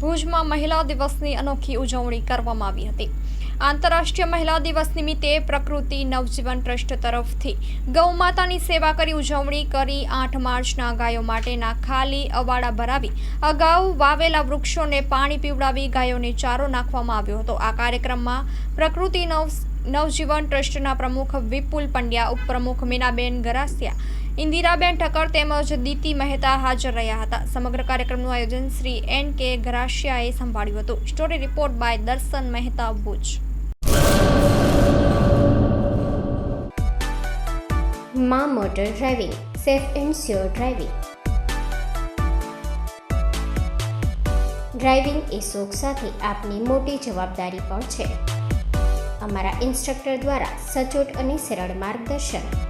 ભુજમાં મહિલા દિવસની અનોખી ઉજવણી કરવામાં આવી હતી. આંતરરાષ્ટ્રીય મહિલા દિવસ નિમિત્તે પ્રકૃતિ નવજીવન ટ્રસ્ટ તરફથી ગૌ માતાની સેવા કરી ઉજવણી કરી આઠ માર્ચના ગાયો માટેના ખાલી અવાડા ભરાવી અગાઉ વાવેલા વૃક્ષોને પાણી પીવડાવી ગાયોને ચારો નાખવામાં આવ્યો હતો. આ કાર્યક્રમમાં પ્રકૃતિ નવ નવજીવન ટ્રસ્ટના પ્રમુખ વિપુલ પંડ્યા, ઉપપ્રમુખ મીનાબેન ગરાસિયા ઇન્દિરાબેન ઠક્કર તેમજ દીતિ મહેતા હાજર રહ્યા હતા. સમગ્ર કાર્યક્રમનું આયોજન શ્રી એન કે ગરાશિયાએ સંભાળ્યું હતું. સ્ટોરી રિપોર્ટ બાય દર્શન મહેતા ભુજ. મા motor driving, safe and sure driving. Driving એ શોખ સાથે આપની મોટી જવાબદારી પણ છે. અમારા ઇન્સ્ટ્રક્ટર દ્વારા સચોટ અને સરળ માર્ગદર્શન